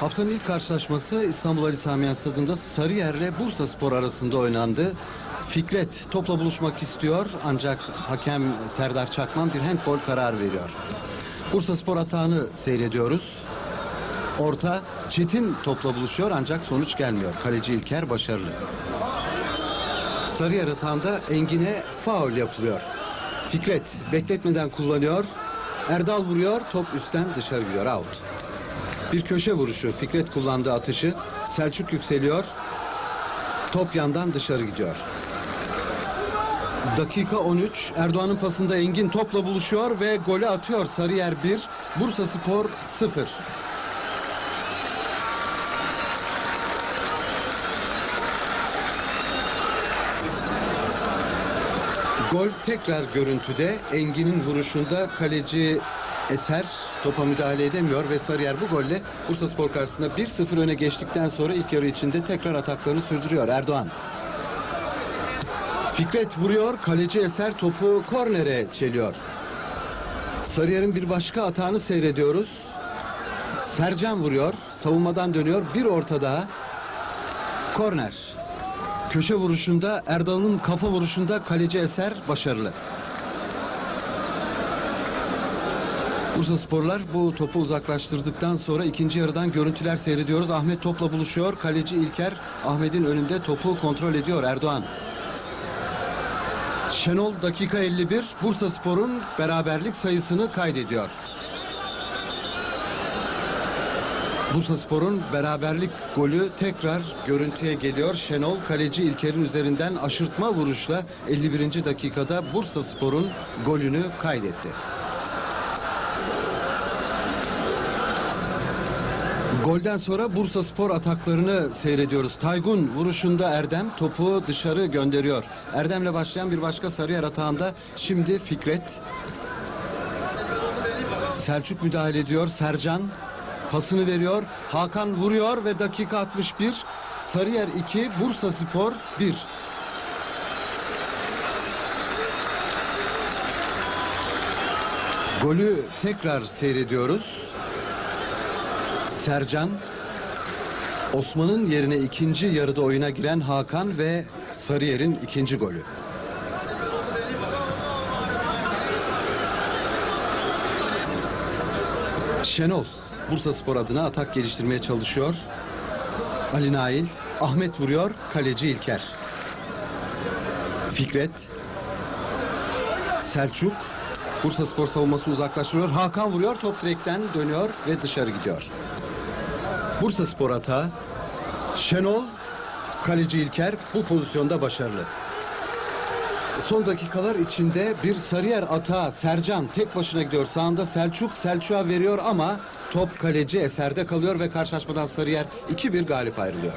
Haftanın ilk karşılaşması İstanbul Ali Samiyen Stadı'nda Sarıyer'le Bursa Spor arasında oynandı. Fikret topla buluşmak istiyor ancak hakem Serdar Çakman bir handbol karar veriyor. Bursa Spor atağını seyrediyoruz. Orta Çetin topla buluşuyor ancak sonuç gelmiyor. Kaleci İlker başarılı. Sarıyer atağında Engin'e faul yapılıyor. Fikret bekletmeden kullanıyor. Erdal vuruyor. Top üstten dışarı gidiyor. Out. Bir köşe vuruşu. Fikret kullandığı atışı. Selçuk yükseliyor. Top yandan dışarı gidiyor. Dakika 13. Erdoğan'ın pasında Engin topla buluşuyor ve golü atıyor. Sarıyer 1, Bursa Spor 0. Gol tekrar görüntüde. Engin'in vuruşunda kaleci Eser topa müdahale edemiyor ve Sarıyer bu golle Bursa Spor karşısında 1-0 öne geçtikten sonra ilk yarı içinde tekrar ataklarını sürdürüyor Erdoğan. Fikret vuruyor, kaleci Eser topu kornere çeliyor. Sarıyer'in bir başka atağını seyrediyoruz. Sercan vuruyor, savunmadan dönüyor, bir orta daha. Korner. Köşe vuruşunda Erdal'ın kafa vuruşunda kaleci Eser başarılı. Bursa Sporlar bu topu uzaklaştırdıktan sonra ikinci yarıdan görüntüler seyrediyoruz. Ahmet topla buluşuyor. Kaleci İlker Ahmet'in önünde topu kontrol ediyor Erdoğan. Şenol dakika 51 Bursa Spor'un beraberlik sayısını kaydediyor. Bursa Spor'un beraberlik golü tekrar görüntüye geliyor. Şenol kaleci İlker'in üzerinden aşırtma vuruşla 51. dakikada Bursa Spor'un golünü kaydetti. Golden sonra Bursa Spor ataklarını seyrediyoruz. Taygun vuruşunda Erdem topu dışarı gönderiyor. Erdem'le başlayan bir başka Sarıyer atağında şimdi Fikret. Selçuk müdahale ediyor. Sercan pasını veriyor. Hakan vuruyor ve dakika 61. Sarıyer 2, Bursa Spor 1. Golü tekrar seyrediyoruz. Sercan Osman'ın yerine ikinci yarıda oyuna giren Hakan ve Sarıyer'in ikinci golü. Şenol Bursa Spor adına atak geliştirmeye çalışıyor. Ali Nail, Ahmet vuruyor, kaleci İlker. Fikret, Selçuk, Bursa Spor savunması uzaklaştırıyor. Hakan vuruyor, top direkten dönüyor ve dışarı gidiyor. Bursa Spor atağı. Şenol, kaleci İlker bu pozisyonda başarılı. Son dakikalar içinde bir Sarıyer atağı Sercan tek başına gidiyor. Sağında Selçuk Selçuk'a veriyor ama top kaleci eserde kalıyor ve karşılaşmadan Sarıyer 2-1 galip ayrılıyor.